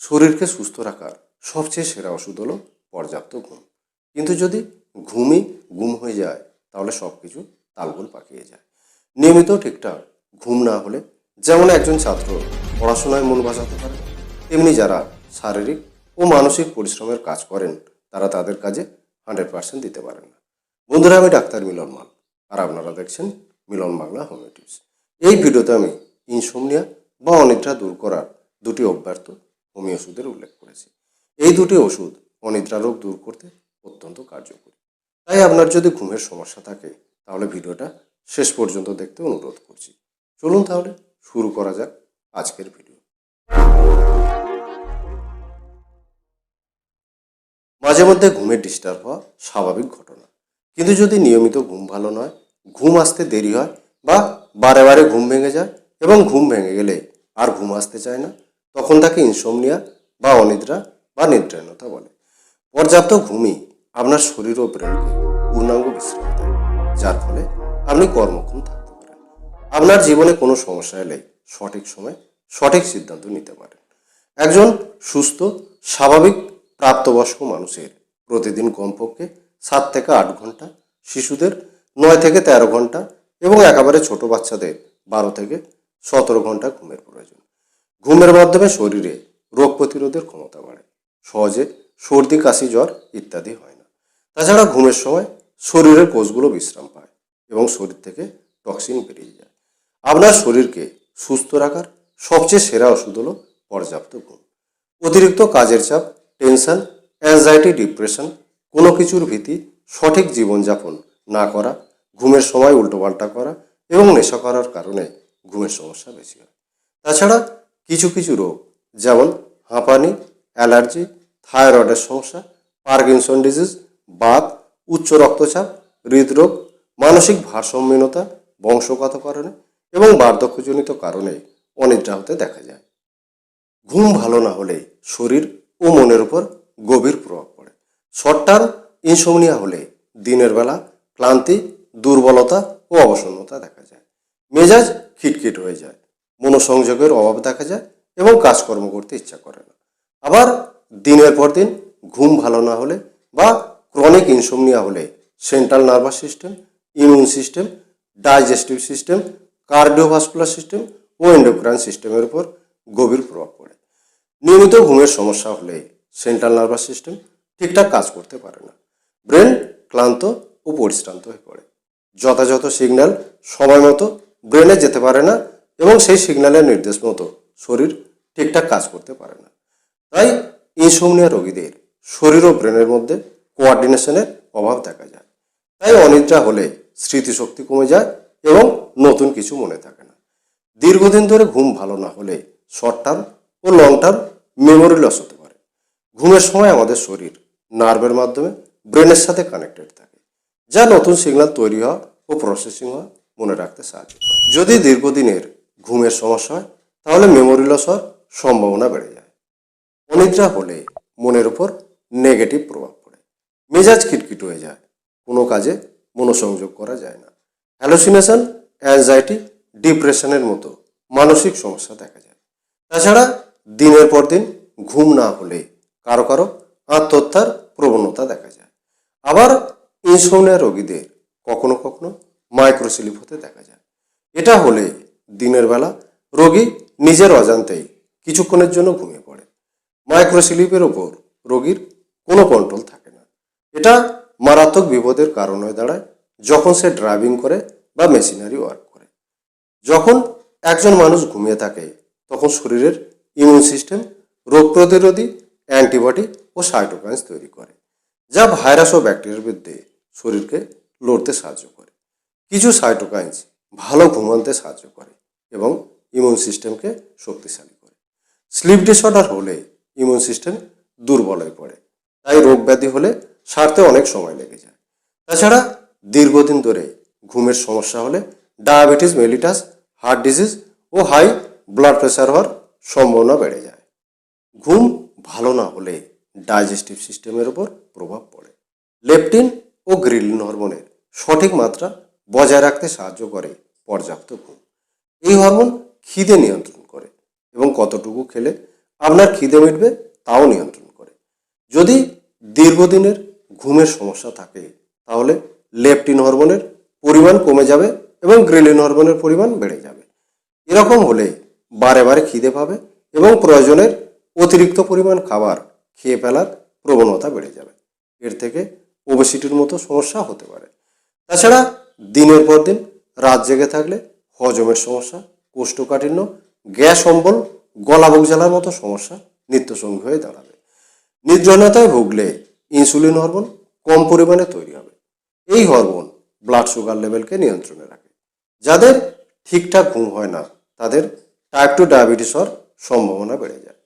শরীরকে সুস্থ রাখার সবচেয়ে সেরা ওষুধ হলো পর্যাপ্ত ঘুম। কিন্তু যদি ঘুমই গুম হয়ে যায়, তাহলে সব কিছু তালগোল পাকিয়ে যায়। নিয়মিত ঠিকঠাক ঘুম না হলে যেমন একজন ছাত্র পড়াশোনায় মন বাঁচাতে পারে, তেমনি যারা শারীরিক ও মানসিক পরিশ্রমের কাজ করেন, তারা তাদের কাজে হান্ড্রেড পার্সেন্ট দিতে পারেন না। বন্ধুরা, আমি ডাক্তার মিলন মাল, আর আপনারা দেখছেন মিলন বাংলা হোমিও টিপস এই ভিডিওতে আমি ইনসোমনিয়া বা অনিদ্রা দূর করার দুটি অব্যর্থ হোমিও ওষুধের উল্লেখ করেছি। এই দুটি ওষুধ অনিদ্রা রোগ দূর করতে অত্যন্ত কার্যকরী। তাই আপনার যদি ঘুমের সমস্যা থাকে, তাহলে ভিডিওটা শেষ পর্যন্ত দেখতে অনুরোধ করছি। চলুন তাহলে শুরু করা যাক আজকের ভিডিও। মাঝে মধ্যে ঘুমের ডিস্টার্ব হওয়া স্বাভাবিক ঘটনা। কিন্তু যদি নিয়মিত ঘুম ভালো নয়, ঘুম আসতে দেরি হয় বা বারে বারে ঘুম ভেঙে যায় এবং ঘুম ভেঙে গেলে আর ঘুম আসতে চায় না তখন তাকে ইনসোমনিয়া বা অনিদ্রা বা নিদ্রাহীনতা বলে। পর্যাপ্ত ঘুমই আপনার শরীর ও ব্রেনকে পূর্ণাঙ্গ বিশ্রাম দেয়, যার ফলে আপনি কর্মক্ষম থাকতে পারেন। আপনার জীবনে কোনো সমস্যা এলে সঠিক সময় সঠিক সিদ্ধান্ত নিতে পারেন। একজন সুস্থ, স্বাভাবিক, প্রাপ্তবয়স্ক মানুষের প্রতিদিন কমপক্ষে সাত থেকে আট ঘণ্টা, শিশুদের নয় থেকে তেরো ঘণ্টা এবং একেবারে ছোট বাচ্চাদের বারো থেকে সতেরো ঘণ্টা ঘুমের প্রয়োজন। ঘুমের মাধ্যমে শরীরে রোগ প্রতিরোধের ক্ষমতা বাড়ে। সহজে সর্দি, কাশি, জ্বর ইত্যাদি হয় না। তাছাড়া ঘুমের সময় শরীরের কোষগুলো বিশ্রাম পায় এবং শরীর থেকে টক্সিন বেরিয়ে যায়। আপনার শরীরকে সুস্থ রাখার সবচেয়ে সেরা ওষুধ হলো পর্যাপ্ত ঘুম। অতিরিক্ত কাজের চাপ, টেনশন অ্যাংজাইটি ডিপ্রেশন কোনো কিছুর ভীতি, সঠিক জীবনযাপন না করা, ঘুমের সময় উল্টোপাল্টা করা এবং নেশা করার কারণে ঘুমের সমস্যা বেশি হয়। তাছাড়া কিছু কিছু রোগ, যেমন হাঁপানি, অ্যালার্জি, থাইরয়েডের সমস্যা, পার্কিনসন ডিজিজ, বাত, উচ্চ রক্তচাপ, হৃদরোগ, মানসিক ভারসাম্যহীনতা বংশগত কারণে এবং বার্ধক্যজনিত কারণে অনিদ্রা হতে দেখা যায়। ঘুম ভালো না হলে শরীর ও মনের উপর গভীর প্রভাব পড়ে। শর্ট টার্ম ইনসোমনিয়া হলে দিনের বেলা ক্লান্তি, দুর্বলতা ও অবসন্নতা দেখা যায়। মেজাজ খিটখিট হয়ে যায়। মনোসংযোগের অভাব দেখা যায় এবং কাজকর্ম করতে ইচ্ছা করে না। আবার দিনের পর দিন ঘুম ভালো না হলে বা ক্রনিক ইনসোমনিয়া হলে central nervous system immune system digestive system cardiovascular system ও এন্ডোক্রাইন সিস্টেমের উপর গভীর প্রভাব পড়ে। নিয়মিত ঘুমের সমস্যা হলে সেন্ট্রাল নার্ভাস সিস্টেম ঠিকঠাক কাজ করতে পারে না। ব্রেন ক্লান্ত ও পরিশ্রান্ত হয়ে পড়ে। যথাযথ সিগন্যাল সময় মতো ব্রেনে যেতে পারে না এবং সেই সিগন্যালের নির্দেশ মতো শরীর ঠিকঠাক কাজ করতে পারে না। তাই ইনসোমনিয়া রোগীদের শরীর ও ব্রেনের মধ্যে কোয়ার্ডিনেশনের অভাব দেখা যায়। তাই অনিদ্রা হলে স্মৃতিশক্তি কমে যায় এবং নতুন কিছু মনে থাকে না। দীর্ঘদিন ধরে ঘুম ভালো না হলে শর্ট টার্ম ও লং টার্ম মেমোরি লস হতে পারে। ঘুমের সময় আমাদের শরীর নার্ভের মাধ্যমে ব্রেনের সাথে কানেক্টেড থাকে, যা নতুন সিগন্যাল তৈরি হওয়া ও প্রসেসিং হওয়া মনে রাখতে সাহায্য করে। যদি দীর্ঘদিনের ঘুমের সমস্যা হয়, তাহলে মেমোরি লস হওয়ার সম্ভাবনা বেড়ে যায়। অনিদ্রা হলে মনের উপর নেগেটিভ প্রভাব পড়ে। মেজাজ খিটখিট হয়ে যায়। কোনো কাজে মনোসংযোগ করা যায় না। হ্যালোসিনেশন অ্যাংজাইটি ডিপ্রেশনের মতো মানসিক সমস্যা দেখা যায়। তাছাড়া দিনের পর দিন ঘুম না হলে কারও কারও আত্মহত্যার প্রবণতা দেখা যায়। আবার ইনসোমনিয়া রোগীদের কখনো কখনো মাইক্রোসিলিপ হতে দেখা যায়। এটা হলে দিনের বেলা রোগী নিজের অজান্তেই কিছুক্ষণের জন্য ঘুমিয়ে পড়ে। মাইক্রোসিলিপের ওপর রোগীর কোনো কন্ট্রোল থাকে না। এটা মারাত্মক বিপদের কারণ হয়ে দাঁড়ায় যখন সে ড্রাইভিং করে বা মেশিনারি ওয়ার্ক করে। যখন একজন মানুষ ঘুমিয়ে থাকে, তখন শরীরের ইমিউন সিস্টেম রোগ প্রতিরোধী অ্যান্টিবডি ও সাইটোকাইন্স তৈরি করে, যা ভাইরাস ও ব্যাকটেরিয়ার বিরুদ্ধে শরীরকে লড়তে সাহায্য করে। কিছু সাইটোকাইন্স ভালো ঘুমাতে সাহায্য করে। এবং ইমিউন সিস্টেমকে শক্তিশালী করে। স্লিপ ডিসঅর্ডার হলে ইমিউন সিস্টেম দুর্বল হয়ে পড়ে। তাই রোগ ব্যাধি হলে সারতে অনেক সময় লেগে যায়। তাছাড়া দীর্ঘদিন ধরে ঘুমের সমস্যা হলে ডায়াবেটিস মেলিটাস হার্ট ডিজিজ ও হাই ব্লাড প্রেশার হওয়ার সম্ভাবনা বেড়ে যায়। ঘুম ভালো না হলে ডাইজেস্টিভ সিস্টেমের উপর প্রভাব পড়ে। লেপটিন ও গ্রিলিন হরমোনের সঠিক মাত্রা বজায় রাখতে সাহায্য করে পর্যাপ্ত ঘুম। এই হরমোন খিদে নিয়ন্ত্রণ করে এবং কতটুকু খেলে আপনার খিদে মিটবে তাও নিয়ন্ত্রণ করে। যদি দীর্ঘদিনের ঘুমের সমস্যা থাকে, তাহলে লেপটিন হরমোনের পরিমাণ কমে যাবে এবং গ্রেলিন হরমোনের পরিমাণ বেড়ে যাবে। এরকম হলে বারে বারে খিদে পাবে এবং প্রয়োজনের অতিরিক্ত পরিমাণ খাবার খেয়ে ফেলার প্রবণতা বেড়ে যাবে। এর থেকে ওবেসিটির মতো সমস্যা হতে পারে। তাছাড়া দিনের পর দিন রাত জেগে থাকলে হজমের সমস্যা, কোষ্ঠকাঠিন্য, গ্যাস অম্বল, গলা বুক জ্বালার মতো সমস্যা নিত্যসঙ্গী হয়ে দাঁড়াবে। নির্জনতায় ভুগলে ইনসুলিন হরমোন কম পরিমাণে তৈরি হবে। এই হরমোন ব্লাড সুগার লেভেলকে নিয়ন্ত্রণে রাখে। যাদের ঠিকঠাক ঘুম হয় না, তাদের টাইপ টু ডায়াবেটিস হওয়ার সম্ভাবনা বেড়ে যায়।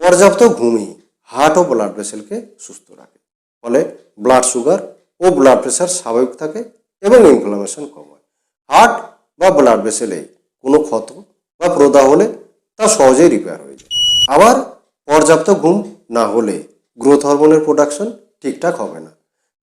পর্যাপ্ত ঘুমই হার্ট ও ব্লাড ভেসেলকে সুস্থ রাখে। ফলে ব্লাড সুগার ও ব্লাড প্রেশার স্বাভাবিক থাকে এবং ইনফ্লামেশন কম হয়। হার্ট বা ব্লাড ভেসেলে কোনো ক্ষত বা প্রদাহ হলে তা সহজেই রিপেয়ার হয়ে যায়। আবার পর্যাপ্ত ঘুম না হলে গ্রোথ হরমোনের প্রোডাকশন ঠিকঠাক হবে না,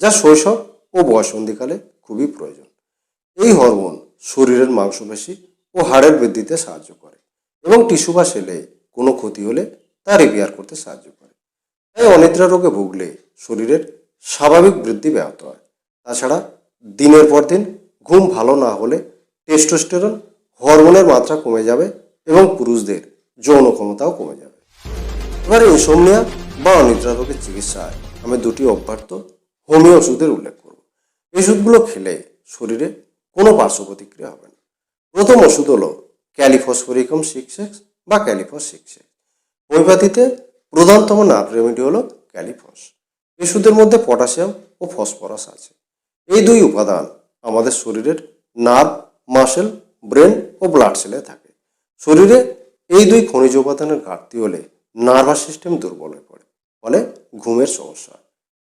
যা শৈশব ও বয়সন্ধিকালে খুবই প্রয়োজন। এই হরমোন শরীরের মাংসপেশি ও হাড়ের বৃদ্ধিতে সাহায্য করে এবং টিস্যু বা সেলে কোনো ক্ষতি হলে তা রিপেয়ার করতে সাহায্য করে। তাই অনিদ্রা রোগে ভুগলে শরীরের স্বাভাবিক বৃদ্ধি ব্যাহত হয়। তাছাড়া দিনের পর দিন ঘুম ভালো না হলে টেস্টোস্টেরন হরমোনের মাত্রা কমে যাবে এবং পুরুষদের যৌন ক্ষমতাও কমে যাবে। এবার ইনসোমনিয়া বা অনিদ্রা রোগের চিকিৎসায় আমি দুটি অভ্যার্থ হোমিও ওষুধের উল্লেখ করব। এই ওষুধগুলো খেলে শরীরে কোনো পার্শ্ব প্রতিক্রিয়া হবে না। প্রথম ওষুধ হলো ক্যালিফসফরিকম সিক্স এক্স বা ক্যালিফস সিক্স এক্স। হোমিওপ্যাথিতে প্রধানতম নার্ভ রেমেডি হলো ক্যালিফস। ওষুধের মধ্যে পটাশিয়াম ও ফসফরাস আছে। এই দুই উপাদান আমাদের শরীরের নার্ভ মাসেল, ব্রেন ও ব্লাড সেলে থাকে। শরীরে এই দুই খনিজ উপাদানের ঘাটতি হলে নার্ভাস সিস্টেম দুর্বল হয়ে পড়ে, ফলে ঘুমের সমস্যা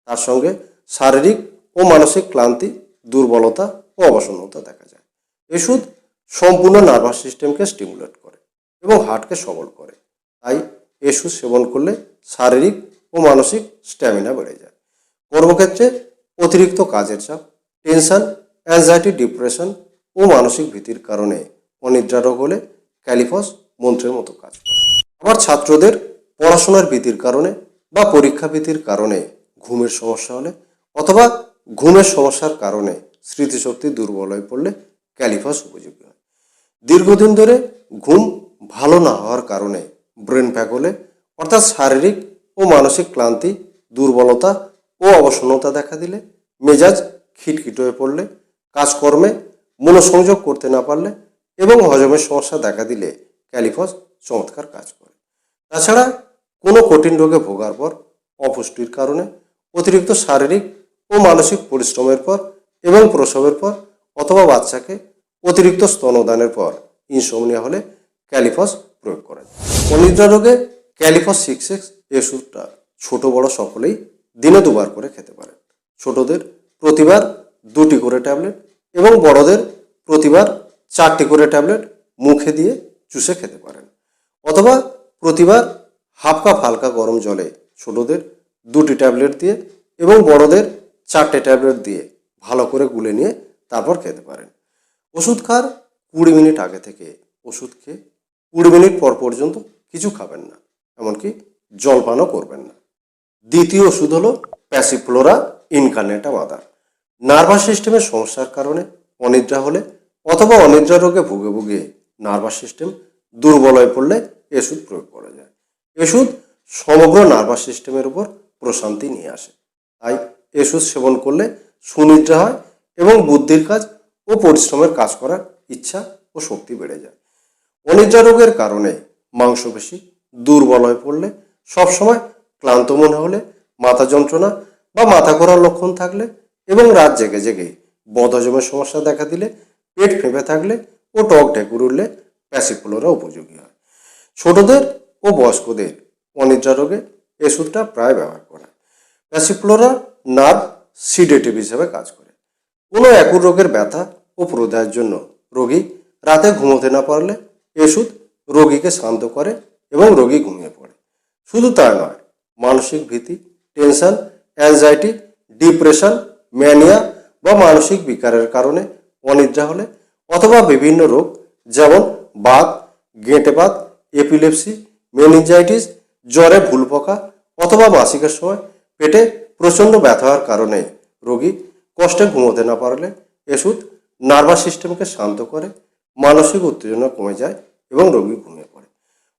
তার সঙ্গে শারীরিক ও মানসিক ক্লান্তি, দুর্বলতা ও অবসন্নতা দেখা যায়। ওষুধ সম্পূর্ণ নার্ভাস সিস্টেমকে স্টিমুলেট করে এবং হার্টকে সবল করে। তাই ওষুধ সেবন করলে শারীরিক ও মানসিক স্ট্যামিনা বেড়ে যায়। কর্মক্ষেত্রে অতিরিক্ত কাজের চাপ, টেনশন অ্যাংজাইটি ডিপ্রেশন ও মানসিক ভীতির কারণে অনিদ্রা রোগ হলে ক্যালিফস মন্ত্রের মতো কাজ করে। আবার ছাত্রদের পড়াশোনার ভীতির কারণে বা পরীক্ষা ভীতির কারণে ঘুমের সমস্যা হলে অথবা ঘুমের সমস্যার কারণে স্মৃতিশক্তি দুর্বল হয়ে পড়লে ক্যালিফাস উপযোগী হয়। দীর্ঘদিন ধরে ঘুম ভালো না হওয়ার কারণে ব্রেন প্যাক হলে অর্থাৎ শারীরিক ও মানসিক ক্লান্তি, দুর্বলতা ও অবসন্নতা দেখা দিলে মেজাজ খিটখিট হয়ে পড়লে কাজকর্মে মনোসংযোগ করতে না পারলে এবং হজমের সমস্যা দেখা দিলে ক্যালিফস চমৎকার কাজ করে। তাছাড়া কোনো কঠিন রোগে ভোগার পর অপুষ্টির কারণে অতিরিক্ত শারীরিক ও মানসিক পরিশ্রমের পর এবং প্রসবের পর অথবা বাচ্চাকে অতিরিক্ত স্তনদানের পর ইনসোমনিয়া হলে ক্যালিফস প্রয়োগ করা যায় অনিদ্রা রোগে ক্যালিফস সিক্স এক্স ওষুধটা ছোট বড় সকলেই দিনে দুবার করে খেতে পারেন। ছোটদের প্রতিবার দুটি করে ট্যাবলেট এবং বড়দের প্রতিবার চারটি করে ট্যাবলেট মুখে দিয়ে চুষে খেতে পারেন। অথবা প্রতিবার হাফ কাপ হালকা গরম জলে ছোটদের দুটি ট্যাবলেট দিয়ে এবং বড়দের চারটে ট্যাবলেট দিয়ে ভালো করে গুলে নিয়ে তারপর খেতে পারেন। ওষুধ খাওয়ার কুড়ি মিনিট আগে থেকে ওষুধ খেয়ে কুড়ি মিনিট পর পর্যন্ত কিছু খাবেন না, এমনকি জলপানও করবেন না। দ্বিতীয় ওষুধ হলো প্যাসিফ্লোরা ইনকার্নেটা মাদার নার্ভাস সিস্টেমের সমস্যার কারণে অনিদ্রা হলে অথবা অনিদ্রা রোগে ভুগে ভুগে নার্ভাস সিস্টেম দুর্বল হয়ে পড়লে এ ওষুধ প্রয়োগ করা যায়। ওষুধ সমগ্র নার্ভাস সিস্টেমের উপর প্রশান্তি নিয়ে আসে। তাই এই ওষুধ সেবন করলে সুনিদ্রা হয় এবং বুদ্ধির কাজ ও পরিশ্রমের কাজ করার ইচ্ছা ও শক্তি বেড়ে যায়। অনিদ্রা রোগের কারণে মাংসপেশি দুর্বল হয়ে পড়লে সবসময় ক্লান্ত মনে হলে মাথা যন্ত্রণা বা মাথা ঘোরার লক্ষণ থাকলে এবং রাত জেগে জেগে বদহজমের সমস্যা দেখা দিলে পেট ফেঁপে থাকলে ও টক ঢেকুর উঠলে প্যাসিফ্লোরা উপযোগী হয়। ছোটদের ও বয়স্কদের অনিদ্রা রোগে ওষুধটা প্রায় ব্যবহার করা। প্যাসিফ্লোরা নার্ভ সিডেটিভ হিসেবে কাজ করে। কোনো একুর রোগের ব্যথা ও প্রদায়ের জন্য রোগী রাতে ঘুমোতে না পারলে ওষুধ রোগীকে শান্ত করে এবং রোগী ঘুমিয়ে পড়ে। শুধু তাই নয়, মানসিক ভীতি, টেনশন অ্যাংজাইটি ডিপ্রেশন ম্যানিয়া বা মানসিক বিকারের কারণে অনিদ্রা হলে অথবা বিভিন্ন রোগ, যেমন বাত গেঁটে বাত এপিলেপসি মেনিনজাইটিস জ্বরে ভুল পোকা অথবা মাসিকের সময় পেটে প্রচণ্ড ব্যথা হওয়ার কারণে রোগী কষ্টে ঘুমোতে না পারলে ওষুধ নার্ভাস সিস্টেমকে শান্ত করে মানসিক উত্তেজনা কমে যায় এবং রোগী ঘুমিয়ে পড়ে।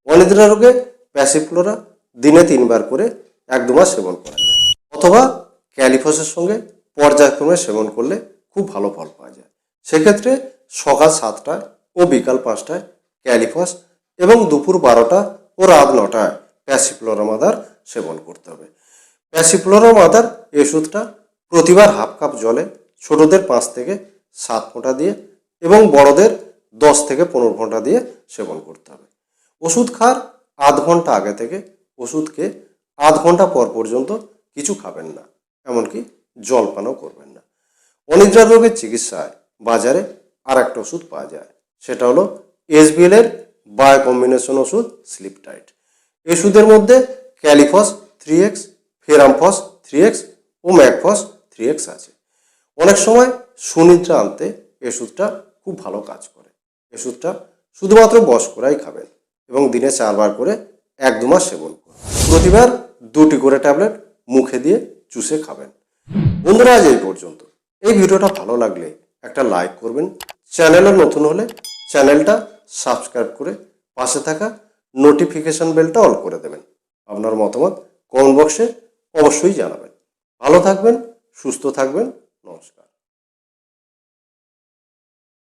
অনিদ্রা রোগে প্যাসিফ্লোরা দিনে তিনবার করে এক দু মাস সেবন করা যায়। অথবা ক্যালিফসের সঙ্গে পর্যায়ক্রমে সেবন করলে খুব ভালো ফল পাওয়া যায়। সেক্ষেত্রে সকাল সাতটায় ও বিকাল পাঁচটায় ক্যালিফস এবং দুপুর বারোটা ও রাত নটায় প্যাসিফ্লোরাম আদার সেবন করতে হবে। প্যাসিফ্লোরাম আদার এই ওষুধটা প্রতিবার হাফ কাপ জলে ছোটদের পাঁচ থেকে সাত ফোঁটা দিয়ে এবং বড়দের দশ থেকে পনেরো ফোঁটা দিয়ে সেবন করতে হবে। ওষুধ খাওয়ার আধ ঘণ্টা আগে থেকে ওষুধকে আধ ঘণ্টা পর পর্যন্ত কিছু খাবেন না, এমনকি জলপানও করবেন না। অনিদ্রা রোগের চিকিৎসায় বাজারে আর একটা ওষুধ পাওয়া যায়। সেটা হলো এসবিএল এর বায়ো কম্বিনেশন ওষুধ স্লিপ টাইট এই ওষুধের মধ্যে Kali phos three X, Ferrum phos three X ও ম্যাকফস থ্রি এক্স আছে। অনেক সময় সুনিদ্রা আনতে ওষুধটা খুব ভালো কাজ করে। এই ওষুধটা শুধুমাত্র বয়স্করাই খাবেন এবং দিনে চারবার করে এক দু মাস সেবন করুন। প্রতিবার দুটি করে ট্যাবলেট মুখে দিয়ে চুষে খাবেন। বন্ধুরা, আজ এই পর্যন্ত। এই ভিডিওটা ভালো লাগলে একটা লাইক করবেন। চ্যানেলে নতুন হলে চ্যানেলটা সাবস্ক্রাইব করে পাশে থাকা নোটিফিকেশন বেলটা অল করে দেবেন। আপনার মতামত কমেন্ট বক্সে অবশ্যই জানাবেন। ভালো থাকবেন, সুস্থ থাকবেন, নমস্কার।